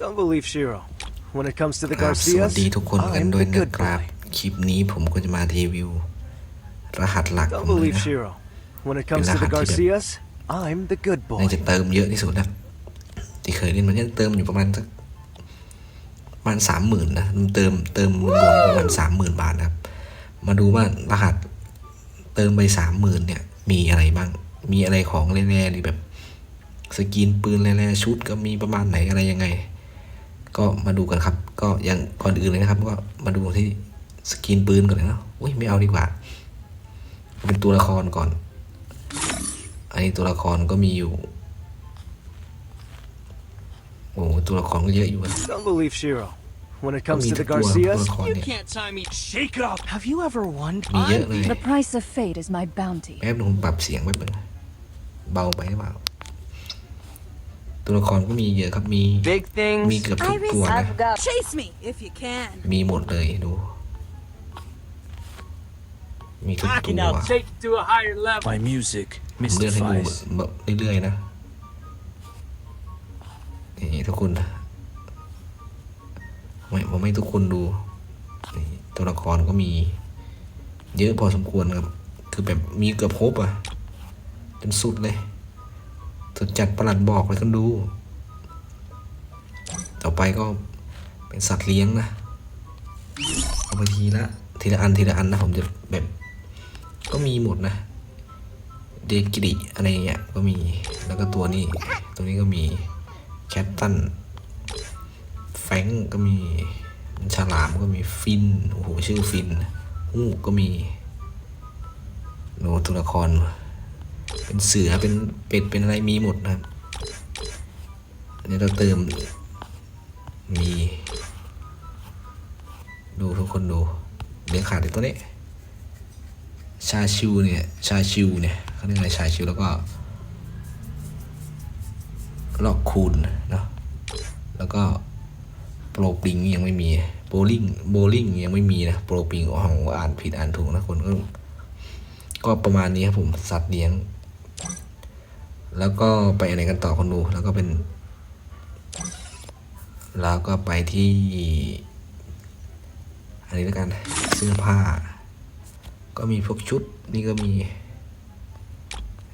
Don't believe Shiro. When it comes to the ครับสวัส Garcias, ดีทุกคนกัน I'm ด้วย the นะ good ครับ boy. คลิปนี้ผมก็จะมารีวิว รหัสหลักขอ Don't งมัน believe นะ Shiro. When it comes to the Lahat, Garcias, I'm the good น่า boy. จะเติมเยอะที่สุดนะที่เคยเล่นมันจะเติมอยู่ประมาณสักประมาณสามหมื่นนะมันเติมเติมรวมๆประมาณสามหมื่นบาทนะครับ มาดูว่ารหัสเติมไปสามหมื่นเนี่ย มีอะไรบ้าง มีอะไรของแร่ๆหรือแบบ สกินปืนแร่ๆชุดก็มีประมาณไหนอะไรยังไง ก็มาดูกันครับ ก็อย่างก่อนอื่นเลยนะครับ ก็มาดูที่สกินปืนก่อนเลยเนาะอุ้ยไม่เอาดีกว่า เป็นตัวละครก่อน อันนี้ตัวละครก็มีอยู่ โอ้โหตัวละครก็เยอะอยู่นะ Don't believe Shiro. When it ก็ comes มี to ทุ the กตัวตัว Garcias, ละคร You เนี่ย can't tie me. shake it up. Have you ever wondered? มีเยอะเลย The price of fate is my bounty. แป๊บนึงผมปรับเสียงแป๊บนึงเบาไปหรือเปล่า ตัวละครก็มีเยอะครับมี Big มี things. เกือบทุกตัวนะ Chase me if you can. มีหมดเลยดู มีทุก I ตั can ว now take it to a higher level. My music ผมเลื่อนให้ดู mystifies. แบบเรื่อยๆนะนี่ทุกคนไม่ผมไม่ทุกคนดูนี่ตัวละครก็มี เยอะพอสมควรครับ คือแบบมีเกือบครบอะ จนสุดเลย สุดจัดประหลัดบอกเลยคนดู ต่อไปก็เป็นสัตว์เลี้ยงนะ เอาไปทีละทีละอันทีละอันนะผมจะแบบ ก็มีหมดนะ เดกิริอะไรเงี้ยก็มี แล้วก็ตัวนี้ ตัวนี้ก็มี แคทตัน แฟงก็มีฉลามก็มีฟิน โอ้โห ชื่อฟินฮูกก็มีโนตัวละคร เป็นเสือเป็นเป็ดเป็นอะไรมีหมดนะครับอันนี้เราเติมมี ดูทุกคนดูเดี๋ยวขาดตัวนี้ชาชิวเนี่ยชาชิวเนี่ยเขาเรียกอะไรชาชิวแล้วก็ลอกคูณเนาะแล้วก็โปรปิงยังไม่มีโบลิ่งโบลิ่งยังไม่มีนะโปรปิงของอ่านผิดอ่านถูกนะคนก็ก็ประมาณนี้ครับผมสัตว์เลี้ยง แล้วก็ไปอะไรกันต่อคนดู แล้วก็เป็น แล้วก็ไปที่ อันนี้แล้วกัน เสื้อผ้า ก็มีพวกชุด นี่ก็มี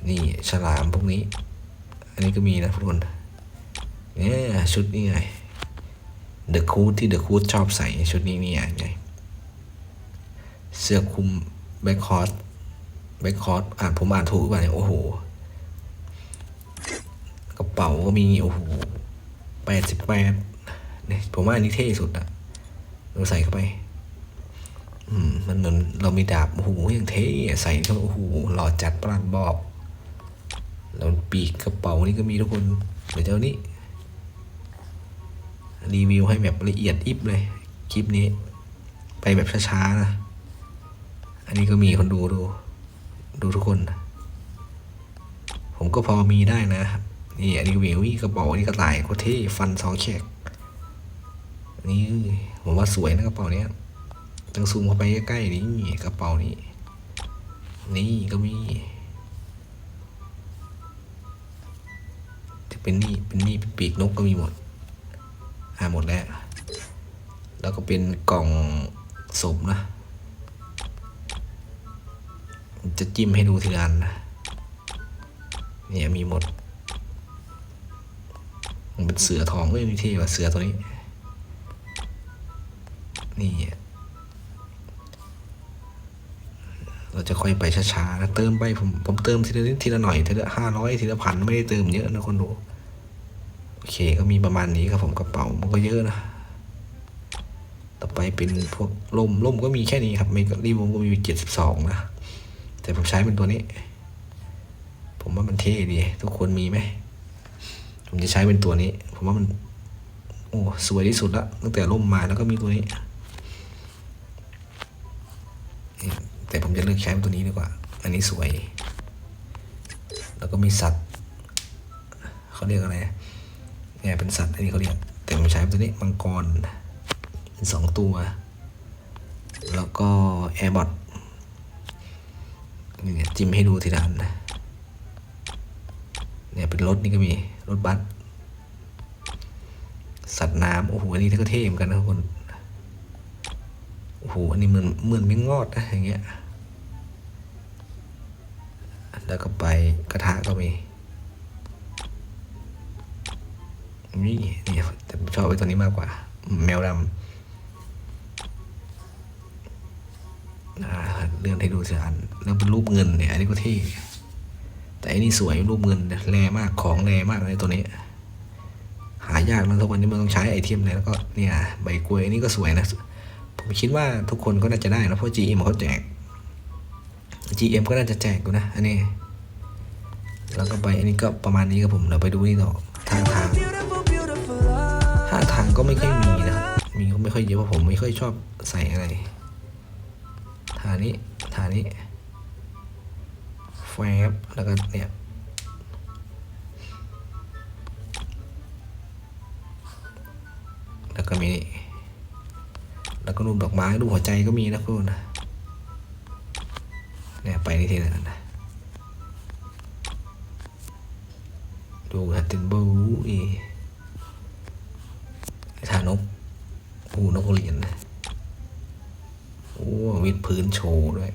นี่ฉลามพวกนี้ อันนี้ก็มีนะทุกคน เนี่ยชุดนี่ไง เดอะคูดที่เดอะคูดชอบใส่ชุดนี้นี่ไง เสื้อคลุมแบ็คคอร์สแบ็คคอร์สอ่านผมอ่านถูกป่ะเนี่ยโอ้โห กระเป๋าก็มีโอ้โหแปดสิบแปดเนี่ยผมว่าอันนี้เท่สุดอะเราใส่เข้าไป อืม มันเหมือนเรามีดาบโอ้โหอย่างเท่ใส่เข้าไปโอ้โหหล่อจัดประหลาดบอกแล้วปีกกระเป๋านี่ก็มีทุกคนเดี๋ยวเจ้านี้รีวิวให้แบบละเอียดอิบเลย คลิปนี้ ไปแบบช้าๆนะ อันนี้ก็มีคนดูดู ดูทุกคน ผมก็พอมีได้นะครับ นี่อันนี้วิวกระเป๋าอันนี้กระต่ายโคตรเท่ฟันสองแฉกนี่ผมว่าสวยนะกระเป๋าเนี้ยต้องซูมเข้าไปใกล้ๆนี่กระเป๋านี้นี่ก็มีจะเป็นนี่เป็นนี่เป็นปีกนกก็มีหมดอ่าหมดแล้ว แล้วก็เป็นกล่องศพนะ จะจิ้มให้ดูทีละอันนะเนี่ยมีหมด เป็นเสือทองก็ยังมีเท่กว่าเสือตัวนี้ นี่ เราจะค่อยไปช้าๆนะเติมไปผมผมเติมทีละนิดทีละหน่อยทีละห้าร้อยทีละพันไม่ได้เติมเยอะนะคนดูโอเคก็มีประมาณนี้ครับผมกระเป๋ามันก็เยอะนะต่อไปเป็นพวกล่มล่มก็มีแค่นี้ครับเมกะรีวงก็มีเจ็ดสิบสองนะแต่ผมใช้เป็นตัวนี้ ผมว่ามันเท่ดีทุกคนมีไหม ผมจะใช้เป็นตัวนี้ ผมว่ามัน โอ้สวยที่สุดละตั้งแต่ล่มมาแล้วก็มีตัวนี้ แต่ผมจะเลือกใช้ตัวนี้ดีกว่า อันนี้สวย แล้วก็มีสัตว์เขาเรียกอะไรเนี่ยเป็นสัตว์อันนี้เขาเรียกแต่ผมใช้ตัวนี้มังกรเป็นสองตัว แล้วก็แอร์บอทนี่เนี่ยจิ้มให้ดูทีละอันนะเนี่ยเป็นรถนี่ก็มี รถบัสสัตว์น้ำโอ้โหอันนี้ก็เท่เหมือนกันนะทุกคนโอ้โหอันนี้เหมือนเหมือนไม่งอดนะอย่างเงี้ยแล้วก็ไปกระทะก็มีนี่นี่แต่ชอบไอ้ตัวนี้มากกว่า แมวดำเลื่อนให้ดูสิอันแล้วเป็นรูปเงินเนี่ยอันนี้ก็เท่ แต่อันนี้สวยรูปเงินแรมากของแรมากเลยตัวนี้ หายากนะทุกวันนี้มันต้องใช้ไอเทมเลยแล้วก็เนี่ยใบกล้วยอันนี้ก็สวยนะ ผมคิดว่าทุกคนก็น่าจะได้นะเพราะ GM เขาแจก GM ก็น่าจะแจกอยู่นะ อันนี้ แล้วก็ไปอันนี้ก็ประมาณนี้ครับผมเดี๋ยวไปดูนี่ต่อท่าทางท่าทางก็ไม่ค่อยมีนะครับมีก็ไม่ค่อยเยอะเพราะผมไม่ค่อยชอบใส่อะไรท่านี้ท่านี้ แฟบแล้วก็เนี่ยแล้วก็มีนี่แล้วก็รูปดอกไม้รูปหัวใจก็มีนะคุณนะเนี่ยไปนี่ทีละนะดูฮัตตินบูอีทานกปูนกเหรียนนะโอ้วิดพื้นโชว์ด้วย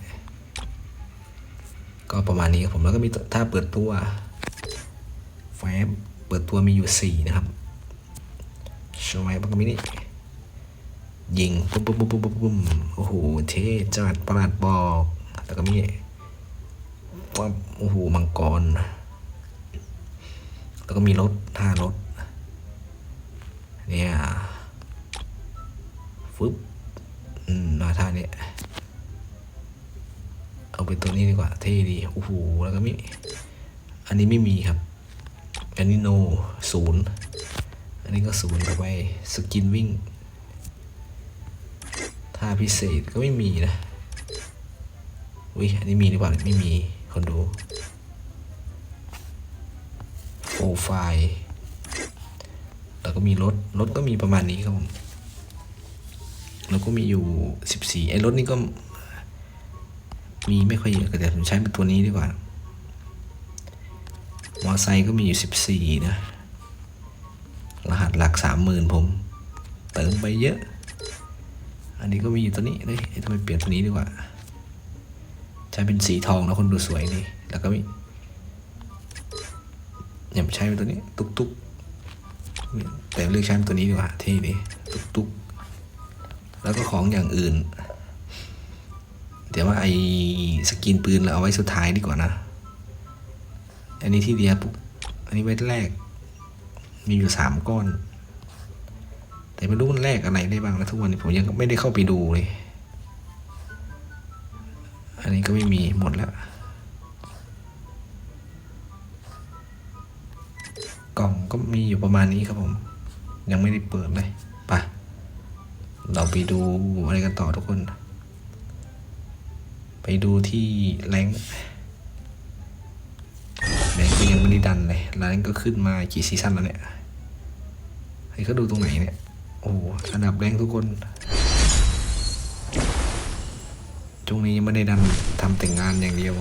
ก็ประมาณนี้ครับผมแล้วก็มีถ้าเปิดตัวแฟบเปิดตัวมีอยู่สี่นะครับชว์ไว้แล้วก็มีนี่ยิงปุ๊บปุ๊บปุ๊บปุ๊บปุ๊บปุ๊บโอ้โหเท่จัดประหลาดบอกแล้วก็มีปั๊บโอ้โหมังกร แล้วก็มีรถท่ารถเนี่ยฟึบอืมมาท่านี้ เอาเป็นตัวนี้ดีกว่าเท่ดีโอ้โหแล้วก็มีอันนี้ไม่มีครับ อันนี้โนศูนย์อันนี้ก็ศูนย์ต่อไปสกินวิ่งท่าพิเศษก็ไม่มีนะอุ้ยอันนี้มีหรือเปล่าไม่มีคนดูโปรไฟล์แล้วก็มีรถรถก็มีประมาณนี้ครับผมแล้วก็มีอยู่สิบสี่ไอ้รถนี่ก็ มีไม่ค่อยเยอะแต่ผมใช้เป็นตัวนี้ดีกว่ามอไซค์ก็มีอยู่สิบสี่นะ รหัสหลักสามหมื่นผม เติมไปเยอะ อันนี้ก็มีอยู่ตัวนี้เลยทำไมเปลี่ยนตัวนี้ดีกว่า ใช้เป็นสีทองแล้วคนดูสวยดีแล้วก็มีอย่าใช้เป็นตัวนี้ ตุกตุกแต่เลือกใช้เป็นตัวนี้ดีกว่าเท่ดีตุกตุกแล้วก็ของอย่างอื่น เดี๋ยวว่าไอ้สกินปืนเราเอาไว้สุดท้ายดีกว่านะ อันนี้ที่เดียปุ๊บอันนี้ไว้แรก มีอยู่สามก้อน แต่ไม่รู้มันแรกอะไรได้บ้างนะทุกวันนี้ผมยังไม่ได้เข้าไปดูเลย อันนี้ก็ไม่มีหมดแล้วกล่องก็มีอยู่ประมาณนี้ครับผม ยังไม่ได้เปิดเลยไปเราไปดูอะไรกันต่อทุกคน ไปดูที่แรงแรงก็ยังไม่ได้ดันเลยแรงก็ขึ้นมากี่ซีซั่นแล้วเนี่ยให้เขาดูตรงไหนเนี่ย โอ้อันดับแรงทุกคนช่วงนี้ยังไม่ได้ดันทำแต่งงานอย่างเดียว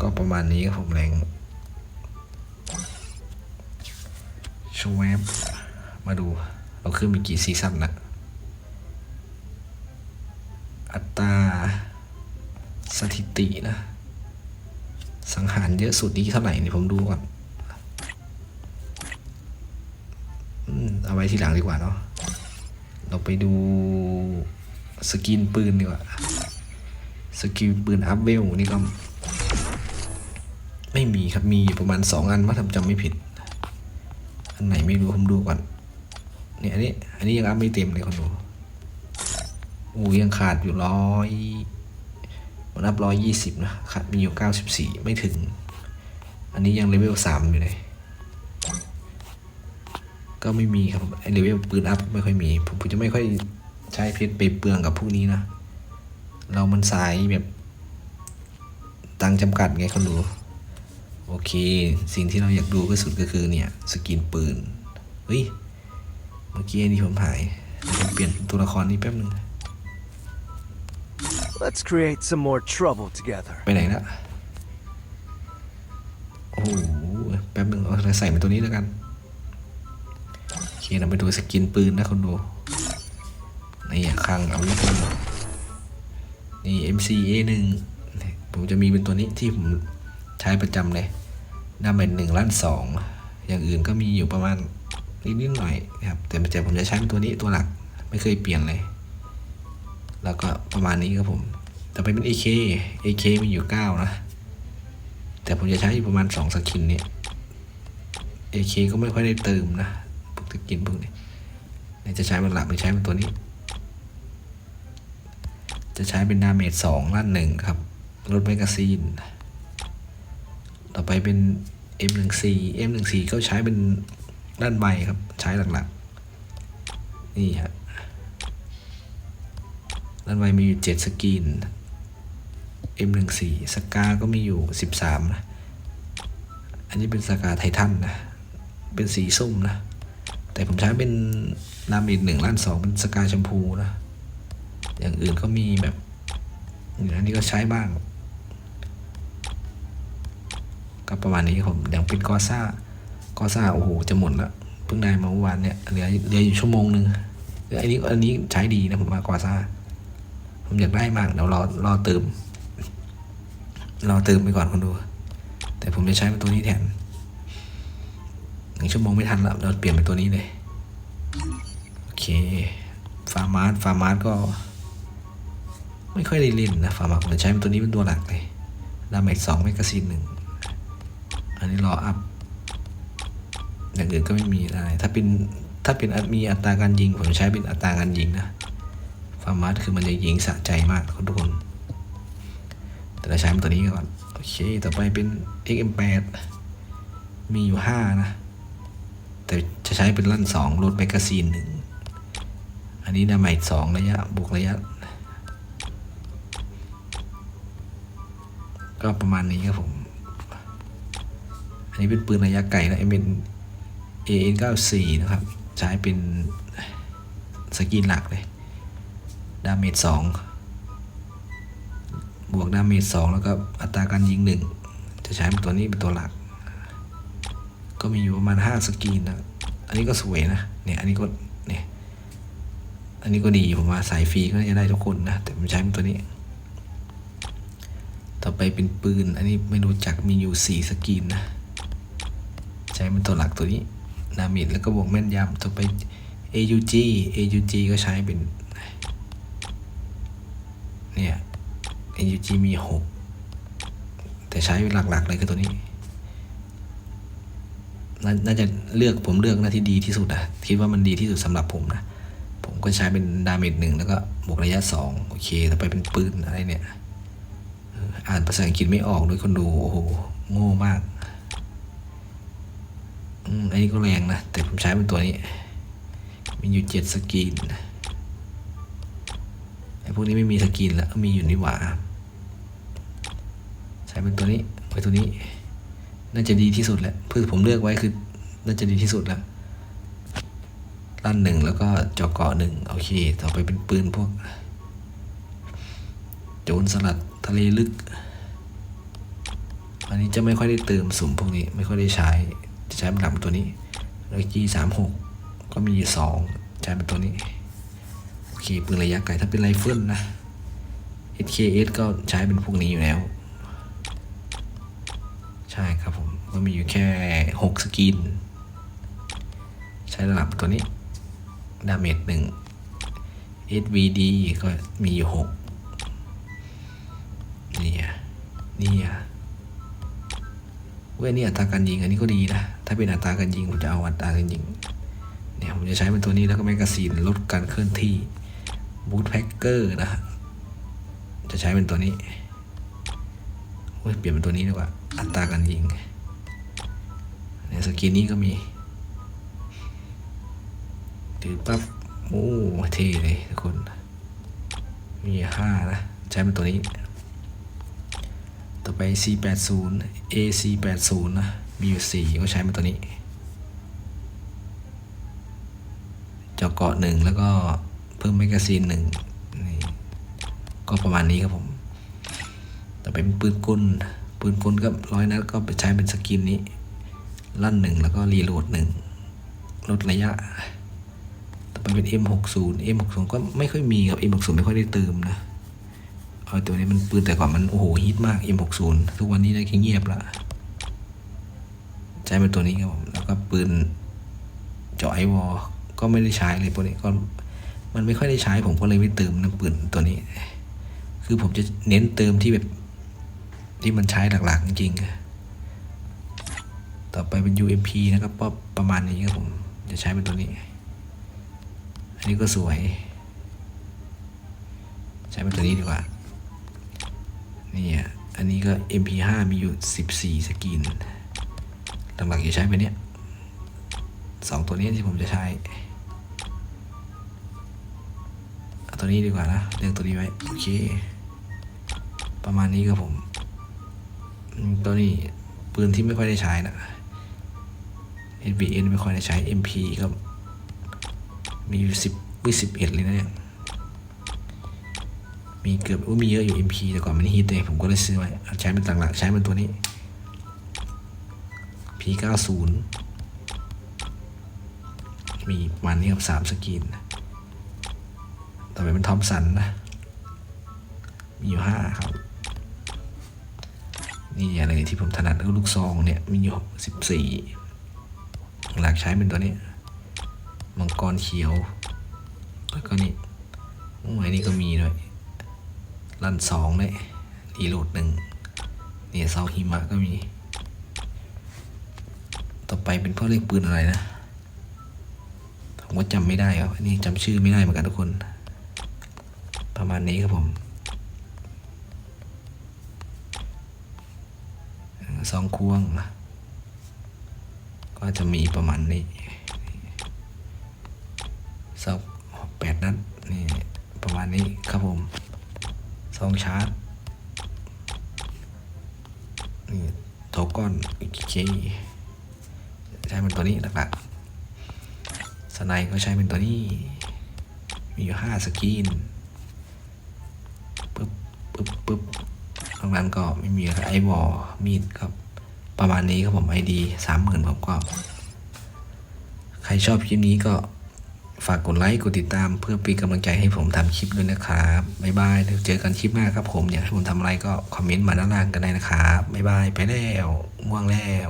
ก็ประมาณนี้ครับผมแรงชวบมาดู เราขึ้นไปกี่ซีซั่นละ อัตราสถิตินะ สังหารเยอะสุดนี่เท่าไหร่นี่ผมดูก่อนเอาไว้ทีหลังดีกว่าเนาะ เราไปดูสกินปืนดีกว่า สกินปืนอัพเวลนี่ก็ ไม่มีครับ มีอยู่ประมาณสองอันว่าทำจำไม่ผิด อันไหนไม่รู้ผมดูก่อนเนี่ยอันนี้ อันนี้ยังอัพไม่เต็มเลยคนดู อูยังขาดอยู่ร้อยมันอัพร้อยยี่สิบนะขาดมีอยู่เก้าสิบสี่ไม่ถึง อันนี้ยังเลเวลสามอยู่เลย ก็ไม่มีครับไอเลเวลปืนอัพไม่ค่อยมี ผมจะไม่ค่อยใช้เพชรไปเปลืองกับพวกนี้นะ เรามันสายแบบตังจำกัดไงคนดู โอเค สิ่งที่เราอยากดูที่สุดก็คือเนี่ย สกินปืน เฮ้ย เมื่อกี้อันนี้ผมถ่ายผมเปลี่ยนตัวละครนี้แป๊บนึง Let's create some more trouble together. ไปไหนละโอ้โหแป๊บนึงเอาใส่เป็นตัวนี้แล้วกันเราไปดูสกินปืนนะคนดูนี่คังเอาวุธมานี่ MCA หนึ่งผมจะมีเป็นตัวนี้ที่ผมใช้ประจำเลยดาเมจหนึ่งล้านสองอย่างอื่นก็มีอยู่ประมาณนิดนิดหน่อยนะครับแต่ประจำผมจะใช้เป็นตัวนี้ตัวหลักไม่เคยเปลี่ยนเลย แล้วก็ประมาณนี้ครับผม ต่อไปเป็น AK AK มีอยู่เก้านะ แต่ผมจะใช้อยู่ประมาณสองสกินนี่ย AK ก็ไม่ค่อยได้เติมนะพวกสกินพวกนี้นจะใช้เป็นหลักหรือใช้เป็นตัวนี้ จะใช้เป็นดาเมจสองล้านหนึ่งครับลดแมกกาซีน ต่อไปเป็น M14 M14 ก็ใช้เป็นด้านใบครับ ใช้หลักๆ นี่ฮะ ด้านใบมีอยู่เจ็ดสกิน M14 สกาก็มีอยู่สิบสามนะ อันนี้เป็นสกาไททันนะ เป็นสีส้มนะ แต่ผมใช้เป็นดาเมจหนึ่งล้านสองเป็นสกาชมพูนะ อย่างอื่นก็มีแบบอันนี้ก็ใช้บ้าง ก็ประมาณนี้ผมอย่างเป็นกอซ่ากอซ่าโอ้โหจะหมดละเพิ่งได้มาเมื่อวานเนี่ยเหลือเหลืออยู่ชั่วโมงหนึ่งอออันนี้อันนี้ใช้ดีนะผมว่ากอซ่า ผมอยากได้มากเดี๋ยวรอรอเติมรอเติมไปก่อนคนดู แต่ผมจะใช้เป็นตัวนี้แทนหนึ่งชั่วโมงไม่ทันแล้วเราเปลี่ยนเป็นตัวนี้เลยโอเคฟาร์มาร์ฟาร์มาร์ก็ ไม่ค่อยได้เล่นนะฟาร์มาร์ผมจะใช้เป็นตัวนี้เป็นตัวหลักเลยดาเมจสองแมกาซีนหนึ่งอันนี้รออัพอย่างอื่นก็ไม่มีอะไรถ้าเป็นถ้าเป็นมีอัตราการยิงผมใช้เป็นอัตราการยิงนะ ฟาร์มาร์คือมันจะยิงสะใจมากคนทุกคน แต่เราใช้เป็นตัวนี้ก่อน โอเค ต่อไปเป็น XM8 มีอยู่ห้านะ แต่จะใช้เป็นลั่นสองลดแมกกาซีนหนึ่งอันนี้ดาเมจสองระยะ บวกระยะ ก็ประมาณนี้ครับผม อันนี้เป็นปืนระยะไกลนะเป็น AN94 นะครับ ใช้เป็นสกินหลักเลย ดาเมจสองบวกดาเมจสองแล้วก็อัตราการยิงหนึ่งจะใช้เป็นตัวนี้เป็นตัวหลัก ก็มีอยู่ประมาณห้าสกินนะอันนี้ก็สวยนะเนี่ยอันนี้ก็เนี่ยอันนี้ก็ดีผมว่าสายฟรีก็จะได้ทุกคนนะแต่ผมใช้เป็นตัวนี้ ต่อไปเป็นปืน อันนี้ไม่รู้จักมีอยู่สี่สกินนะใช้เป็นตัวหลักตัวนี้ดาเมจแล้วก็บวกแม่นยำต่อไป AUG AUG ก็ใช้เป็น เนี่ย AUG มีหกแต่ใช้หลักๆเลยคือตัวนี้น,น่าจะเลือกผมเลือกหน้าที่ดีที่สุดนะคิดว่ามันดีที่สุดสำหรับผมนะ ผมก็ใช้เป็นดาเมจหนึ่งแล้วก็บวกระยะสองโอเคต่อไปเป็นปืนอะไรเนี่ย อ่านภาษาอังกฤษไม่ออกด้วยคนดูโอ้โหโง่มากอืมอันนี้ก็แรงนะ แต่ผมใช้เป็นตัวนี้ มีอยู่เจ็ดสกรีน วกนี้ไม่มีสกรีนแล้วมีอยู่นี่หว่า ใช้เป็นตัวนี้ไว้ตัวนี้ น่าจะดีที่สุดและเพื่อผมเลือกไว้คือน่าจะดีที่สุดแล้วลั่นหนึ่งแล้วก็จอเกาะหนึ่งโอเค ต่อไปเป็นปืนพวก โจรสลัดทะเลลึก อันนี้จะไม่ค่อยได้เติมสุ่มพวกนี้ไม่ค่อยได้ใช้ จะใช้เป็นหลักเป็นตัวนี้แล้วจีสามหกก็มีอยู่สองใช้เป็นตัวนี้ เคปืนระยะไกลถ้าเป็นไรเฟิลนะ SKS ก็ใช้เป็นพวกนี้อยู่แล้ว ใช่ครับผม ก็มีอยู่แค่หกสกิน ใช้ระดับตัวนี้ ดาเมจหนึ่ง SVD ก็มีอยู่หกนี่อะนี่อะเว้ยนี่อัตราการยิงอันนี้ก็ดีนะ ถ้าเป็นอัตราการยิงผมจะเอาอัตราการยิงเนี่ยผมจะใช้เป็นตัวนี้แล้วก็แมกกาซีนลดการเคลื่อนที่ บูทแพ็กเกอร์นะฮะจะใช้เป็นตัวนี้เว้ยเปลี่ยนเป็นตัวนี้ดีกว่า อัตราการยิงเนี่ยสกินนี้ก็มี ถือปั๊บ โอ้เท่เลยทุกคน มีห้านะ ใช้เป็นตัวนี้ ต่อไป C80 AC80 นะ มีอยู่สี่ก็ใช้เป็นตัวนี้จอเกาะหนึ่งแล้วก็ เพิ่มแมกกาซีนหนึ่งนี่ก็ประมาณนี้ครับผมแต่เป็นปืนกลปืนกลก็ร้อยนัดก็ไปใช้เป็นสกินนี้ ลั่นหนึ่งแล้วก็รีโหลดหนึ่งลดระยะ ต่อไปเป็น M60 M60 ก็ไม่ค่อยมีครับ M60 ไม่ค่อยได้เติมนะเอาตัวนี้มันปืนแต่ก่อนมันโอ้โหฮิตมาก M60 ทุกวันนี้ได้แค่เงียบละใช้เป็นตัวนี้ครับผมแล้วก็ปืนเจาะไอวอก็ไม่ได้ใช้เลยพวกนี้ก็ มันไม่ค่อยได้ใช้ผมก็เลยไม่เติมน้ำปืนตัวนี้ คือผมจะเน้นเติมที่แบบที่มันใช้หลักๆจริงๆต่อไปเป็น UMP นะครับก็ประมาณนี้ครับผมจะใช้เป็นตัวนี้ อันนี้ก็สวย ใช้เป็นตัวนี้ดีกว่านี่อะอันนี้ก็ MP5 มีอยู่ 14 สกินหลักๆจะใช้เป็นเนี้ยสองตัวนี้ที่ผมจะใช้ ตัวนี้ดีกว่านะเลือกตัวนี้ไว้โอเค ประมาณนี้ครับผม ตัวนี้ปืนที่ไม่ค่อยได้ใช้นะ SBN ไม่ค่อยได้ใช้ MP ก็มีสิบวิสิบเอ็ดเลยนะเนี่ย มีเกือบอุ้มีเยอะอยู่ MP แต่ก่อนมันฮิตเลยผมก็เลยซื้อไว้ใช้เป็นต่างหลักใช้เป็นตัวนี้ P90 มีประมาณนี้ครับสามสกิน ต่อไปเป็นทอมสันนะ มีอยู่ห้าครับ นี่อะไรที่ผมถนัดก็ลูกซองเนี่ย มีอยู่สิบสี่หลักใช้เป็นตัวนี้ มังกรเขียว แล้วก็นี่โอ้ยนี่ก็มีด้วย ลั่นสองเลยรีโหลดหนึ่งเนี่ยเซาหิมะก็มี ต่อไปเป็นพวกเลขปืนอะไรนะ ผมก็จำไม่ได้ครับนนี้จำชื่อไม่ได้เหมือนกันทุกคน ประมาณนี้ครับผมซองควง ก็จะมีประมาณนี้สักแปดนัดนี่ประมาณนี้ครับผมซองชาร์จนี่โทก้อนอีกเคใช้เป็นตัวนี้หลักๆสไนก็ใช้เป็นตัวนี้ มีอยู่ห้าสกิน ปุ๊บตรงนั้นก็ไม่มีไรไอวอลมีดครับ ประมาณนี้ครับผมไอดีสามหมื่นผมก็ ใครชอบคลิปนี้ก็ฝากกดไลค์กดติดตามเพื่อเป็นกำลังใจให้ผมทำคลิปด้วยนะครับบ๊ายบายเดี๋ยวเจอกันคลิปหน้าครับผมอยากให้ผมทำอะไรก็คอมเมนต์มาด้านล่างกันได้นะครับบ๊ายบายไปแล้วง่วงแล้ว